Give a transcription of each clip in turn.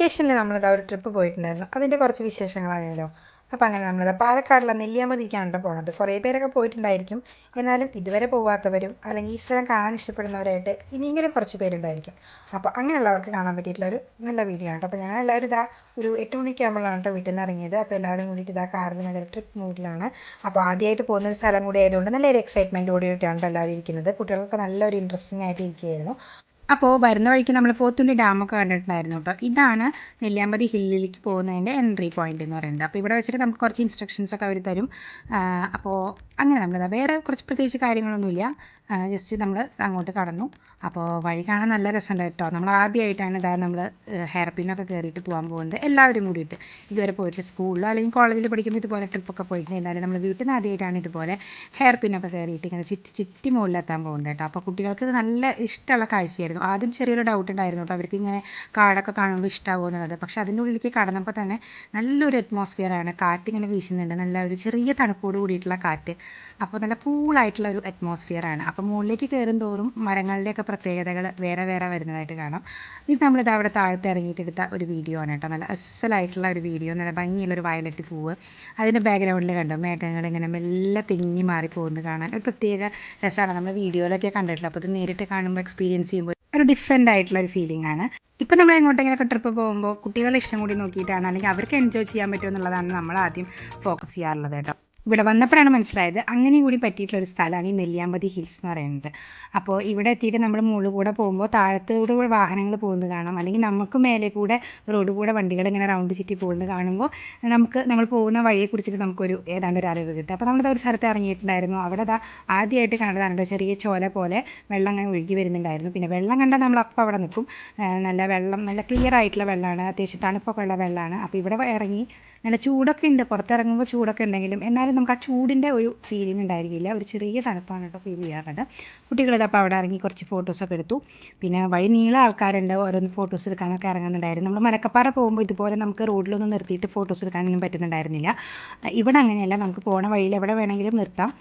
വെക്കേഷനിൽ നമ്മളിതാ ഒരു ട്രിപ്പ് പോയിട്ടുണ്ടായിരുന്നു. അതിന്റെ കുറച്ച് വിശേഷങ്ങളായാലോ. അപ്പോൾ അങ്ങനെ നമ്മളിതാ പാലക്കാടുള്ള നെല്ലിയാമ്പതിക്കാണ് പോണത്. കുറേ പേരൊക്കെ പോയിട്ടുണ്ടായിരിക്കും. എന്നാലും ഇതുവരെ പോവാത്തവരും അല്ലെങ്കിൽ ഈ സ്ഥലം കാണാൻ ഇഷ്ടപ്പെടുന്നവരായിട്ട് ഇനിയെങ്കിലും കുറച്ച് പേരുണ്ടായിരിക്കും. അപ്പോൾ അങ്ങനെയുള്ളവർക്ക് കാണാൻ പറ്റിയിട്ടുള്ള ഒരു നല്ല വീഡിയോ ആണ് അപ്പോൾ ഞങ്ങൾ എല്ലാവരും ഇതാ ഒരു എട്ട് മണിക്ക് ആകുമ്പോഴാണ് കേട്ടോ വീട്ടിൽ നിന്ന് ഇറങ്ങിയത് അപ്പോൾ എല്ലാവരും കൂടിയിട്ട് ഇതാ കാറിൽ നല്ലൊരു ട്രിപ്പ് മൂഡിലാണ് അപ്പോൾ ആദ്യമായിട്ട് പോകുന്ന ഒരു സ്ഥലം കൂടി ആയതുകൊണ്ട് നല്ലൊരു എക്സൈറ്റ്മെന്റ് കൂടിയിട്ടാണ് എല്ലാവരും ഇരിക്കുന്നത്. കുട്ടികൾക്ക് നല്ലൊരു ഇൻട്രസ്റ്റിംഗ് ആയിട്ട് ഇരിക്കുകയായിരുന്നു അപ്പോൾ വരുന്ന വഴിക്ക് നമ്മൾ പോത്തുണ്ടി ഡാമൊക്കെ കണ്ടിട്ടുണ്ടായിരുന്നു. കേട്ടോ ഇതാണ് നെല്ലിയാമ്പതി ഹില്ലിലേക്ക് പോകുന്നതിന്റെ എൻട്രി പോയിന്റ് എന്ന് പറയുന്നത്. അപ്പോൾ ഇവിടെ വെച്ചിട്ട് നമുക്ക് കുറച്ച് ഇൻസ്ട്രക്ഷൻസ് ഒക്കെ അവർ തരും. അപ്പോൾ അങ്ങനെ നമ്മൾ വേറെ കുറച്ച് പ്രത്യേകിച്ച് കാര്യങ്ങളൊന്നുമില്ല. ജസ്റ്റ് നമ്മൾ അങ്ങോട്ട് കടന്നു. അപ്പോൾ വഴി കാണാൻ നല്ല രസമുണ്ട് കേട്ടോ. നമ്മൾ ആദ്യമായിട്ടാണ് ഇതാ നമ്മൾ ഹെയർ പിന്നൊക്കെ കയറിയിട്ട് പോകാൻ പോകുന്നത്. എല്ലാവരും കൂടിയിട്ട്. ഇതുവരെ പോയിട്ട് സ്കൂളിലോ അല്ലെങ്കിൽ കോളേജിൽ പഠിക്കുമ്പോൾ ഇതുപോലെ ട്രിപ്പൊക്കെ പോയിട്ട് എന്തായാലും നമ്മൾ വീട്ടിൽ നിന്ന് ആദ്യമായിട്ടാണ് ഇതുപോലെ ഹെയർ പിന്നൊക്കെ കയറിയിട്ട് ഇങ്ങനെ ചുറ്റി ചുറ്റി മുകളിലെത്താൻ പോകുന്നത് കേട്ടോ. അപ്പോൾ കുട്ടികൾക്ക് ഇത് നല്ല ഇഷ്ടമുള്ള കാഴ്ചയായിരുന്നു. ആദ്യം ചെറിയൊരു ഡൗട്ട് ഉണ്ടായിരുന്നു കേട്ടോ. അവർക്ക് ഇങ്ങനെ കാടൊക്കെ കാണുമ്പോൾ ഇഷ്ടമാകുമെന്നുള്ളത് പക്ഷേ അതിന്റെ ഉള്ളിലേക്ക് കടന്നപ്പോൾ തന്നെ നല്ലൊരു അറ്റ്മോസ്ഫിയറാണ് കാറ്റിങ്ങനെ വീശുന്നുണ്ട്. നല്ല ഒരു ചെറിയ തണുപ്പോട് കൂടിയിട്ടുള്ള കാറ്റ്. അപ്പോൾ നല്ല കൂളായിട്ടുള്ള ഒരു അറ്റ്മോസ്ഫിയറാണ് അപ്പോൾ മുകളിലേക്ക് കയറും തോറും മരങ്ങളുടെയൊക്കെ പ്രത്യേകതകൾ വേറെ വേറെ വരുന്നതായിട്ട് കാണാം. ഇത് നമ്മളിത് അവിടെ താഴത്തെ ഇറങ്ങിയിട്ട് എടുത്ത ഒരു വീഡിയോ ആണ് കേട്ടോ. നല്ല അസലായിട്ടുള്ള ഒരു വീഡിയോ നല്ല ഭംഗിയുള്ള ഒരു വയലറ്റ് പൂവ്. അതിന്റെ ബാക്ക്ഗ്രൗണ്ടിൽ കണ്ടോ? മേഘങ്ങൾ ഇങ്ങനെ മെല്ലെ തിങ്ങി മാറി പോകുന്നത് കാണാൻ ഒരു പ്രത്യേക രസമാണ്. നമ്മൾ വീഡിയോയിലൊക്കെ കണ്ടിട്ടുള്ളത് അപ്പോൾ ഇത് നേരിട്ട് കാണുമ്പോൾ എക്സ്പീരിയൻസ് ചെയ്യുമ്പോൾ ഒരു ഡിഫറെന്റ് ആയിട്ടുള്ള ഒരു ഫീലിംഗ് ആണ്. ഇപ്പം നമ്മൾ എങ്ങോട്ടെങ്കിലൊക്കെ ട്രിപ്പ് പോകുമ്പോൾ കുട്ടികളുടെ ഇഷ്ടം കൂടി നോക്കിയിട്ടാണ് അല്ലെങ്കിൽ അവർക്ക് എൻജോയ് ചെയ്യാൻ പറ്റുമെന്നുള്ളതാണ് നമ്മൾ ആദ്യം ഫോക്കസ് ചെയ്യാറുള്ളത് കേട്ടോ. ഇവിടെ വന്നപ്പോഴാണ് മനസ്സിലായത്. അങ്ങനെ കൂടി പറ്റിയിട്ടുള്ള ഒരു സ്ഥലമാണ് ഈ നെല്ലിയാമ്പതി ഹിൽസ് എന്ന് പറയുന്നത്. അപ്പോൾ ഇവിടെ എത്തിയിട്ട് നമ്മൾ മുകളിൽ കൂടെ പോകുമ്പോൾ താഴത്തൂടെ വാഹനങ്ങൾ പോകുന്നത് കാണാം. അല്ലെങ്കിൽ നമുക്ക് മേലെ കൂടെ റോഡ് കൂടെ വണ്ടികൾ ഇങ്ങനെ റൗണ്ട് ചുറ്റി പോകുന്നത് കാണുമ്പോൾ നമുക്ക് നമ്മൾ പോകുന്ന വഴിയെക്കുറിച്ചിട്ട് നമുക്കൊരു ഏതാണ്ട് ഒരു അറിവ് കിട്ടും. അപ്പോൾ നമ്മളത് ഒരു സ്ഥലത്ത് ഇറങ്ങിയിട്ടുണ്ടായിരുന്നു. അവിടെ ദാ ആദ്യമായിട്ട് കണ്ടതാണ് ചെറിയ ചോല പോലെ വെള്ളം അങ്ങനെ ഒഴുകി വരുന്നുണ്ടായിരുന്നു. പിന്നെ വെള്ളം കണ്ടാൽ നമ്മൾ അപ്പോൾ അവിടെ നിൽക്കും. നല്ല വെള്ളം നല്ല ക്ലിയർ ആയിട്ടുള്ള വെള്ളമാണ്. അത്യാവശ്യം തണുപ്പൊക്കെ ഉള്ള വെള്ളമാണ്. അപ്പോൾ ഇവിടെ ഇറങ്ങി നല്ല ചൂടൊക്കെ ഉണ്ട്. പുറത്തിറങ്ങുമ്പോൾ ചൂടൊക്കെ ഉണ്ടെങ്കിലും എന്നാലും നമുക്ക് ആ ചൂടിന്റെ ഒരു ഫീലിംഗ് ഉണ്ടായിരിക്കില്ല. ഒരു ചെറിയ തണുപ്പാണ് കേട്ടോ ഫീൽ ചെയ്യാറുണ്ട് കുട്ടികളിത് അപ്പോൾ അവിടെ ഇറങ്ങി കുറച്ച് ഫോട്ടോസൊക്കെ എടുത്തു. പിന്നെ വഴി നീള ആൾക്കാരുണ്ട്. ഓരോന്ന് ഫോട്ടോസ് എടുക്കാനൊക്കെ ഇറങ്ങുന്നുണ്ടായിരുന്നു. നമ്മൾ മലക്കപ്പാറ പോകുമ്പോൾ ഇതുപോലെ നമുക്ക് റോഡിലൊന്നും നിർത്തിയിട്ട് ഫോട്ടോസ് എടുക്കാനൊന്നും പറ്റുന്നുണ്ടായിരുന്നില്ല. ഇവിടെ അങ്ങനെയല്ല. നമുക്ക് പോണ വഴിയിൽ എവിടെ വേണമെങ്കിലും നിർത്താം.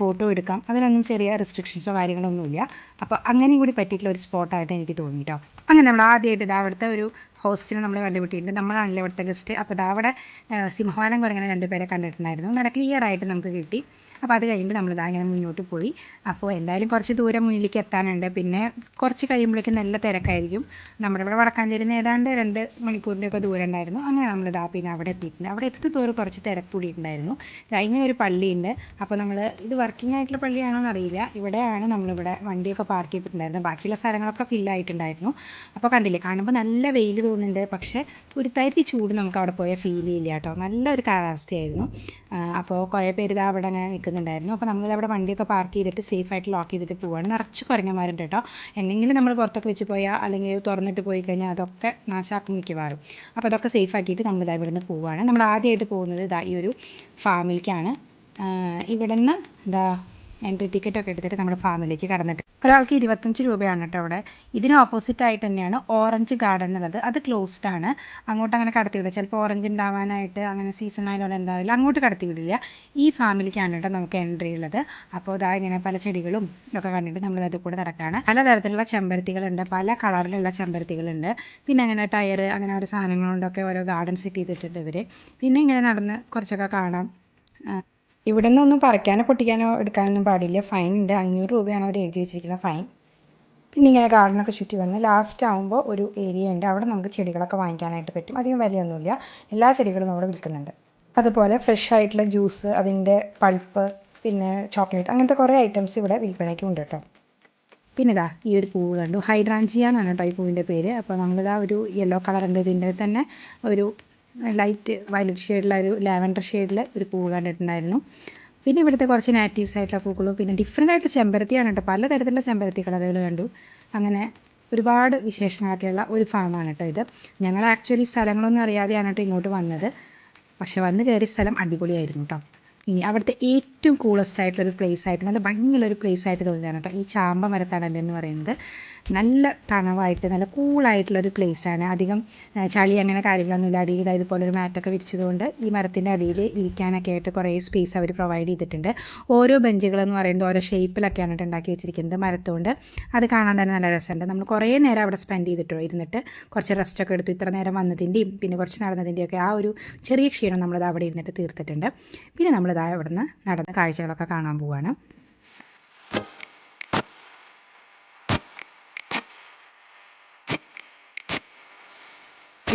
ഫോട്ടോ എടുക്കാം. അതിനൊന്നും ചെറിയ റെസ്ട്രിക്ഷൻസോ കാര്യങ്ങളൊന്നുമില്ല. അപ്പോൾ അങ്ങനെയും കൂടി പറ്റിയിട്ടുള്ള ഒരു സ്പോട്ടായിട്ട് എനിക്ക് തോന്നി കേട്ടോ. അങ്ങനെ നമ്മൾ ആദ്യമായിട്ട് ഇതാ അവിടുത്തെ ഒരു ഹോസ്റ്റിനെ നമ്മൾ കണ്ടുപിട്ടിട്ടുണ്ട് നമ്മളാണല്ലോ ഇവിടുത്തെ ഗസ്റ്റ് അപ്പോൾ ഇതാ അവിടെ സിംഹവാലം കുരങ്ങനെ രണ്ടുപേരെ കണ്ടിട്ടുണ്ടായിരുന്നു. നല്ല ക്ലിയർ ആയിട്ട് നമുക്ക് കിട്ടി. അപ്പോൾ അത് കഴിയുമ്പോൾ നമ്മൾ ഇതാ ഇങ്ങനെ മുന്നോട്ട് പോയി. അപ്പോൾ എന്തായാലും കുറച്ച് ദൂരം മുന്നിലേക്ക് എത്താനുണ്ട്. പിന്നെ കുറച്ച് കഴിയുമ്പോഴേക്കും നല്ല തിരക്കായിരിക്കും. നമ്മുടെ ഇവിടെ വടക്കാഞ്ചേരി ഏതാണ്ട് രണ്ട് മണിക്കൂറിന്റെ ഒക്കെ ദൂരം ഉണ്ടായിരുന്നു. അങ്ങനെ നമ്മൾ ഇതാ പിന്നെ അവിടെ എത്തിയിട്ടുണ്ട്. അവിടെ എത്തിത്തോറും കുറച്ച് തിരക്ക് കൂടിയിട്ടുണ്ടായിരുന്നു ഇങ്ങനെ ഒരു പള്ളിയുണ്ട്. അപ്പോൾ നമ്മൾ ഇത് വർക്കിംഗ് ആയിട്ടുള്ള പള്ളിയാണോ എന്നറിയില്ല. ഇവിടെയാണ് നമ്മളിവിടെ വണ്ടിയൊക്കെ പാർക്ക് ചെയ്തിട്ടുണ്ടായിരുന്നത്. ബാക്കിയുള്ള സ്ഥലങ്ങളൊക്കെ ഫില്ലായിട്ടുണ്ടായിരുന്നു അപ്പോൾ കണ്ടില്ലേ കാണുമ്പോൾ നല്ല വെയിൽ തോന്നുന്നുണ്ട് പക്ഷേ ഒരു തരി ചൂട് നമുക്ക് അവിടെ പോയാൽ ഫീൽ ചെയ്യില്ല കേട്ടോ. നല്ലൊരു കാലാവസ്ഥയായിരുന്നു. അപ്പോൾ കുറേ പേര് ഇതാ അവിടെ അങ്ങനെ നിൽക്കുന്നുണ്ടായിരുന്നു. അപ്പോൾ നമ്മൾ അവിടെ വണ്ടിയൊക്കെ പാർക്ക് ചെയ്തിട്ട് സേഫ് ആയിട്ട് ലോക്ക് ചെയ്തിട്ട് പോവാണ്. നിറച്ച് കുരങ്ങന്മാരുണ്ട് കേട്ടോ. എന്തെങ്കിലും നമ്മൾ പുറത്തൊക്കെ വെച്ച് പോയാൽ അല്ലെങ്കിൽ തുറന്നിട്ട് പോയി കഴിഞ്ഞാൽ അതൊക്കെ നാശാക്കും മിക്കവാറും. അപ്പോൾ അതൊക്കെ സേഫ് ആക്കിയിട്ട് നമ്മൾ ഇതാ ഇവിടുന്ന് പോവുകയാണ് നമ്മൾ ആദ്യമായിട്ട് പോകുന്നത് ഇതാ ഈ ഒരു ഫാമിലിക്കാണ് ഇവിടെ നിന്ന് ഇതാ എൻട്രി ടിക്കറ്റ് ഒക്കെ എടുത്തിട്ട് നമ്മുടെ ഫാമിലിക്ക് കടന്നിട്ട്. ഒരാൾക്ക് ഇരുപത്തഞ്ച് രൂപയാണ് കേട്ടോ അവിടെ. ഇതിന് ഓപ്പോസിറ്റ് ആയിട്ട് തന്നെയാണ് ഓറഞ്ച് ഗാർഡൻ എന്നുള്ളത് അത് ക്ലോസ്ഡ് ആണ്. അങ്ങോട്ട് അങ്ങനെ കടത്തി വിടില്ല ചിലപ്പോൾ ഓറഞ്ച് ഉണ്ടാവാനായിട്ട് അങ്ങനെ സീസൺ ആയാലും എന്തായാലും അങ്ങോട്ട് കടത്തി വിടില്ല. ഈ ഫാമിലിക്കാണ് കേട്ടോ നമുക്ക് എൻട്രി ഉള്ളത്. അപ്പോൾ ഇതാ ഇങ്ങനെ പല ചെടികളും ഒക്കെ കണ്ടിട്ട് നമ്മൾ അതിൽ കൂടെ നടക്കുകയാണ് പലതരത്തിലുള്ള ചെമ്പരത്തികളുണ്ട്. പല കളറിലുള്ള ചെമ്പരത്തികളുണ്ട്. പിന്നെ അങ്ങനെ ടയർ അങ്ങനെ ഓരോ സാധനങ്ങളുണ്ടൊക്കെ ഓരോ ഗാർഡൻ സെറ്റ് ചെയ്തിട്ടുണ്ട് ഇവർ പിന്നെ ഇങ്ങനെ നടന്ന് കുറച്ചൊക്കെ കാണാം. ഇവിടെ നിന്നൊന്നും പറിക്കാനോ പൊട്ടിക്കാനോ എടുക്കാനൊന്നും പാടില്ല. ഫൈൻ ഉണ്ട്. അഞ്ഞൂറ് രൂപയാണ് അവർ എഴുതി വെച്ചിരിക്കുന്ന ഫൈൻ. പിന്നെ ഇങ്ങനെ ഗാർഡനൊക്കെ ചുറ്റി വന്ന് ലാസ്റ്റ് ആകുമ്പോൾ ഒരു ഏരിയ ഉണ്ട്. അവിടെ നമുക്ക് ചെടികളൊക്കെ വാങ്ങിക്കാനായിട്ട് പറ്റും. അധികം വിലയൊന്നുമില്ല. എല്ലാ ചെടികളും അവിടെ വിൽക്കുന്നുണ്ട്. അതുപോലെ ഫ്രഷ് ആയിട്ടുള്ള ജ്യൂസ് അതിന്റെ പൾപ്പ് പിന്നെ ചോക്ലേറ്റ് അങ്ങനത്തെ കുറേ ഐറ്റംസ് ഇവിടെ വിൽപ്പനയ്ക്ക് ഉണ്ട് കേട്ടോ. പിന്നെ ഇതാ ഈ ഒരു പൂവ് കണ്ടു. ഹൈഡ്രാഞ്ചിയ എന്നാണ് കേട്ടോ ഈ പൂവിന്റെ പേര്. അപ്പോൾ നമ്മളിതാ ഒരു യെല്ലോ കളറുണ്ട് ഇതിന്റെ തന്നെ ഒരു ലൈറ്റ് വയലറ്റ് ഷെയ്ഡിലുള്ള ഒരു ലാവൻഡർ ഷെയ്ഡിൽ ഒരു പൂവ് കണ്ടിട്ടുണ്ടായിരുന്നു. പിന്നെ ഇവിടുത്തെ കുറച്ച് നാറ്റീവ്സ് ആയിട്ടുള്ള പൂക്കളും പിന്നെ ഡിഫറെന്റ് ആയിട്ടുള്ള ചെമ്പരത്തിയാണ് കേട്ടോ. പലതരത്തിലുള്ള ചെമ്പരത്തി കളറുകൾ കണ്ടു. അങ്ങനെ ഒരുപാട് വിശേഷങ്ങളൊക്കെയുള്ള ഒരു ഫാമാണ് കേട്ടോ ഇത്. ഞങ്ങൾ ആക്ച്വലി സ്ഥലങ്ങളൊന്നും അറിയാതെയാണ് കേട്ടോ ഇങ്ങോട്ട് വന്നത്. പക്ഷെ വന്ന് കയറിയ സ്ഥലം അടിപൊളിയായിരുന്നു കേട്ടോ. ഇനി അവിടുത്തെ ഏറ്റവും കൂളസ്റ്റ് ആയിട്ടുള്ള ഒരു പ്ലേസ് ആയിട്ട് നല്ല ഭംഗിയുള്ള ഒരു പ്ലേസ് ആയിട്ട് തോന്നിയതാണ് കേട്ടോ ഈ ചാമ്പ മരത്തണൽ എന്ന് പറയുന്നത്. നല്ല തണവായിട്ട് നല്ല കൂളായിട്ടുള്ളൊരു പ്ലേസാണ് അധികം ചളി അങ്ങനെ കാര്യങ്ങളൊന്നുമില്ല അടിയിൽ ഇതുപോലെ ഒരു മാറ്റൊക്കെ വിരിച്ചതുകൊണ്ട് ഈ മരത്തിന്റെ അടിയിൽ ഇരിക്കാനൊക്കെ ആയിട്ട് കുറേ സ്പേസ് അവർ പ്രൊവൈഡ് ചെയ്തിട്ടുണ്ട്. ഓരോ ബെഞ്ചുകളെന്ന് പറയുന്നത് ഓരോ ഷേപ്പിലൊക്കെയാണ് ഉണ്ടാക്കി വെച്ചിരിക്കുന്നത് മരത്തുകൊണ്ട് അത് കാണാൻ തന്നെ നല്ല രസമുണ്ട്. നമ്മൾ കുറേ നേരം അവിടെ സ്പെൻഡ് ചെയ്തിട്ടോ ഇരുന്നിട്ട് കുറച്ച് റെസ്റ്റൊക്കെ എടുത്തു. ഇത്ര നേരം വന്നതിന്റെയും പിന്നെ കുറച്ച് നടന്നതിന്റെയും ഒക്കെ ആ ഒരു ചെറിയ ക്ഷീണം നമ്മളിത് അവിടെ ഇരുന്നിട്ട് തീർത്തിട്ടുണ്ട്. പിന്നെ നമ്മളിതാ അവിടെ നിന്ന് നടന്ന കാഴ്ചകളൊക്കെ കാണാൻ പോവുകയാണ്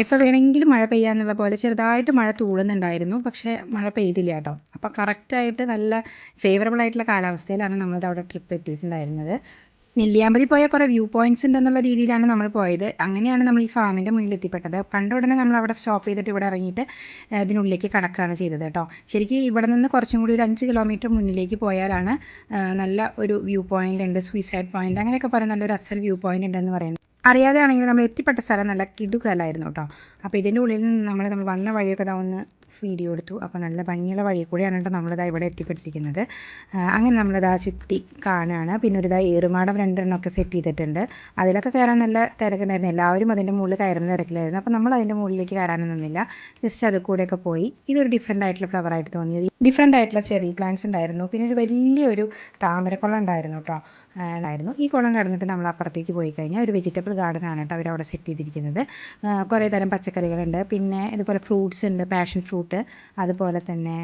എപ്പോൾ വേണമെങ്കിലും മഴ പെയ്യാന്നുള്ള പോലെ ചെറുതായിട്ട് മഴ തൂളുന്നുണ്ടായിരുന്നു പക്ഷേ മഴ പെയ്തില്ല കേട്ടോ. അപ്പോൾ കറക്റ്റായിട്ട് നല്ല ഫേവറബിൾ ആയിട്ടുള്ള കാലാവസ്ഥയിലാണ് നമ്മൾ അവിടെ ട്രിപ്പ് എത്തിയിട്ടുണ്ടായിരുന്നത്. നെല്ലിയാമ്പതി പോയ കുറേ വ്യൂ പോയിന്റ്സ് ഉണ്ടെന്നുള്ള രീതിയിലാണ് നമ്മൾ പോയത്. അങ്ങനെയാണ് നമ്മൾ ഈ ഫാമിന്റെ മുന്നിൽ എത്തിപ്പെട്ടത്. കണ്ട ഉടനെ നമ്മൾ അവിടെ സ്റ്റോപ്പ് ചെയ്തിട്ട് ഇവിടെ ഇറങ്ങിയിട്ട് അതിനുള്ളിലേക്ക് കടക്കുകയാണ് ചെയ്തത് കേട്ടോ. ശരിക്കും ഇവിടെ നിന്ന് കുറച്ചും കൂടി ഒരു അഞ്ച് കിലോമീറ്റർ മുന്നിലേക്ക് പോയാലാണ് നല്ല ഒരു വ്യൂ പോയിന്റ് ഉണ്ട് സൂയിസൈഡ് പോയിന്റ് അങ്ങനെയൊക്കെ പറയുന്ന നല്ലൊരു അസൽ വ്യൂ പോയിന്റ് ഉണ്ടെന്ന് പറയുന്നത്. അറിയാതെ ആണെങ്കിൽ നമ്മൾ എത്തിപ്പെട്ട സ്ഥലം നല്ല കിടുകലായിരുന്നു കേട്ടോ. അപ്പോൾ ഇതിന്റെ ഉള്ളിൽ നിന്ന് നമ്മൾ നമ്മൾ വന്ന വഴിയൊക്കെ ഇതാ ഒന്ന് വീഡിയോ എടുത്തു. അപ്പോൾ നല്ല ഭംഗിയുള്ള വഴി കൂടിയാണ് കേട്ടോ നമ്മളിതാ ഇവിടെ എത്തിപ്പെട്ടിരിക്കുന്നത്. അങ്ങനെ നമ്മളിതാ ചുറ്റി കാണുകയാണ്. പിന്നെ ഒരു ഏറുമാടം രണ്ടെണ്ണമൊക്കെ സെറ്റ് ചെയ്തിട്ടുണ്ട്. അതിലൊക്കെ കയറാൻ നല്ല തിരക്കുണ്ടായിരുന്നു. എല്ലാവരും അതിന്റെ മുകളിൽ കയറുന്ന തിരക്കിലായിരുന്നു. അപ്പോൾ നമ്മൾ അതിന്റെ മുകളിലേക്ക് കയറാനൊന്നും നിന്നില്ല. ജസ്റ്റ് അത് കൂടെയൊക്കെ പോയി. ഇതൊരു ഡിഫറെന്റ് ആയിട്ടുള്ള ഫ്ലവർ ആയിട്ട് തോന്നി. ഡിഫറെന്റ് ആയിട്ടുള്ള ചെറിയ പ്ലാന്റ്സ് ഉണ്ടായിരുന്നു. പിന്നെ ഒരു വലിയൊരു താമരക്കുളം ഉണ്ടായിരുന്നു കേട്ടോ. ഉണ്ടായിരുന്നു. ഈ കുളം കടന്നിട്ട് നമ്മൾ അപ്പുറത്തേക്ക് പോയി കഴിഞ്ഞാൽ ഒരു വെജിറ്റബിൾ ഗാർഡൻ ആണ് കേട്ടോ അവരവിടെ സെറ്റ് ചെയ്തിരിക്കുന്നത്. കുറേ തരം പച്ചക്കറികളുണ്ട്. പിന്നെ ഇതുപോലെ ഫ്രൂട്ട്സ് ഉണ്ട്. പാഷൻ ഫ്രൂട്ട് അതുപോലെ തന്നെ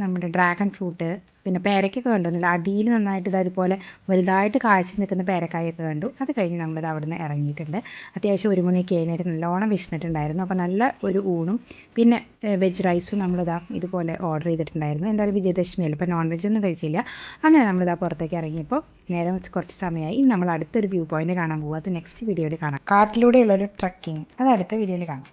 നമ്മുടെ ഡ്രാഗൺ ഫ്രൂട്ട് പിന്നെ പേരയ്ക്കൊക്കെ നല്ല അടിയിൽ നന്നായിട്ട് ഇതാ ഇതുപോലെ വലുതായിട്ട് കാഴ്ച നിൽക്കുന്ന പേരക്കായൊക്കെ കണ്ടു. അത് കഴിഞ്ഞ് നമ്മളിത് അവിടെ നിന്ന് ഇറങ്ങിയിട്ടുണ്ട്. അത്യാവശ്യം ഒരു മണിയൊക്കെ കഴിഞ്ഞിട്ട് നല്ലോണം വിശന്നിട്ടുണ്ടായിരുന്നു. അപ്പോൾ നല്ല ഒരു ഊണും പിന്നെ വെജ് റൈസും നമ്മളിതാ ഇതുപോലെ ഓർഡർ ചെയ്തിട്ടുണ്ടായിരുന്നു. എന്തായാലും വിജയദശമിയല്ല? ഇപ്പോൾ നോൺ വെജ് ഒന്നും കഴിച്ചില്ല. അങ്ങനെ നമ്മളിതാ പുറത്തേക്ക് ഇറങ്ങിയപ്പോൾ നേരെ കുറച്ച് സമയമായി ഇനി നമ്മൾ അടുത്തൊരു വ്യൂ പോയിന്റ് കാണാൻ പോകും അത് നെക്സ്റ്റ് വീഡിയോയിൽ കാണാം. കാട്ടിലൂടെയുള്ളൊരു ട്രക്കിങ് അത് അടുത്ത വീഡിയോയിൽ കാണാം.